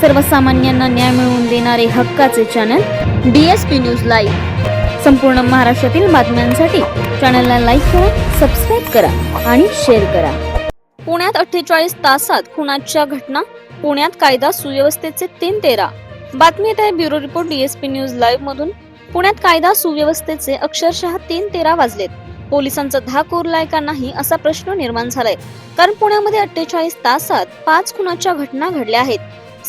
सर्वसामान्यांना न्याय मिळवून देणारे हक्काचे channel D S P news live संपूर्ण महाराष्ट्रातील बातम्यांसाठी चॅनलला लाईक करा सबस्क्राईब करा आणि शेअर करा. पुण्यात अठ्ठेचाळीस तासात खुनाच्या घटना पुण्यात कायदा सुव्यवस्थेचे तीन तेरा. बातमी येत आहे bureau report DSP news live मधून. पुण्यात कायदा सुव्यवस्थेचे अक्षरशः तीन तेरा वाजलेत. पोलिसांचा धाक उरलाय का नाही असा प्रश्न निर्माण झालाय. कारण पुण्यामध्ये अठ्ठेचाळीस तासात पाच खुनाच्या घटना घडल्या आहेत.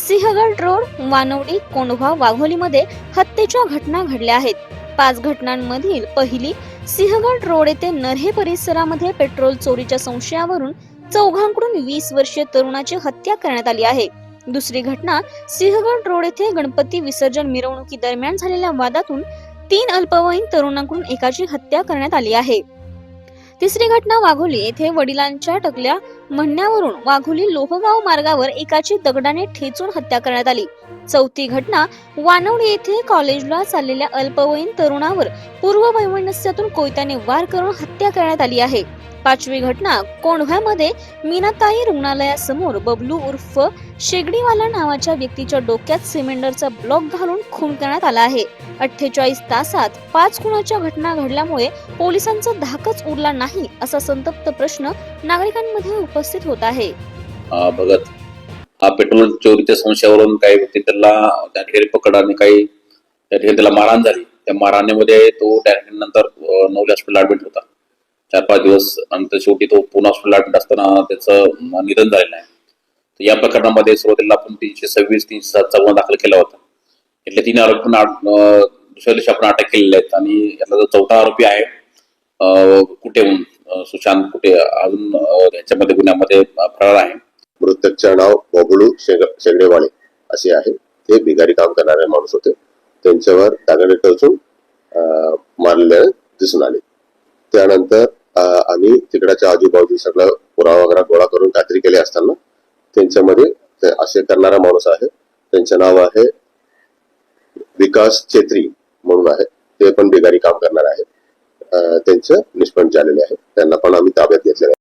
सिंहगड रोड वानवडी कोंढवा वाघोलीमध्ये हत्येच्या घटना घडल्या आहेत. पाच घटनांमधील पहिली सिंहगड रोड येथे नरहे परिसरामध्ये पेट्रोल चोरीच्या संशयावरून चौघांकडून वीस वर्षीय तरुणाची हत्या करण्यात आली आहे. दुसरी घटना सिंहगड रोड येथे गणपती विसर्जन मिरवणुकी दरम्यान झालेल्या वादातून तीन अल्पवयीन तरुणांकडून एकाची हत्या करण्यात आली आहे. तिसरी घटना वाघोली येथे वडिलांच्या टकल्या म्हणण्यावरून वाघोली लोहगाव मार्गावर एकाची दगडाने ठेचून हत्या करण्यात आली. चौथी घटना वानवडी येथे कॉलेजला चाललेल्या अल्पवयीन तरुणावर पूर्व वैमनस्यातून कोयत्याने वार करून हत्या करण्यात आली आहे. पाचवी घटना कोंढव्यामध्ये मीनाताई रुग्णालयासमोर बबलू उर्फ शेगडीवाला नावाच्या व्यक्तीच्या डोक्यात सिमेंडरचा ब्लॉक घालून खून करण्यात आला आहे. अठ्ठेचाळीस तासात पाच खुनाच्या घटना घडल्यामुळे पोलिसांचा धाकच उरला नाही असा संतप्त प्रश्न नागरिकांमध्ये उपस्थित होत आहे. भगत पेट्रोल चोरीच्या संशयावरून काही व्यक्ती त्याला त्या ठिकाणी पकड आणि काही त्या ठिकाणी त्याला मारहाण झाली. त्या मारहाणीमध्ये तो त्या ठिकाणी नंतर अं, नवले हॉस्पिटल ऍडमिट होता. चार पाच दिवस नंतर शेवटी तो पुणे हॉस्पिटल ऍडमिट असताना त्याचं निधन झालेलं आहे. तर या प्रकरणामध्ये सुरुवातीला आपण तीनशे सव्वीस तीनशे सातचा गुन्हा दाखल केला होता. इथले तीन आरोपी पण आठ- दुसऱ्या दिवशी आपण अटक केलेले आहेत. आणि यातला जो चौथा आरोपी आहे कुठे कुठेहून सुशांत कुठे अजून याच्यामध्ये गुन्ह्यामध्ये फरार आहे. मृतकचे नाव बबलू शेग असे आहे. ते बिगारी काम करणारे माणूस होते. त्यांच्यावर दागाने टोचून अं, मारलेले दिसून आले. त्यानंतर अं, आम्ही तिकडच्या आजूबाजू सगळं पुरावा वगैरे गोळा करून खात्री केली असताना त्यांच्यामध्ये ते असे करणारा माणूस आहे. त्यांचं नाव आहे विकास छेत्री म्हणून आहे. ते पण बिगारी काम करणार आहे. त्यांचं निष्पन्न झालेले आहे. त्यांना पण आम्ही ताब्यात घेतलेलं आहे.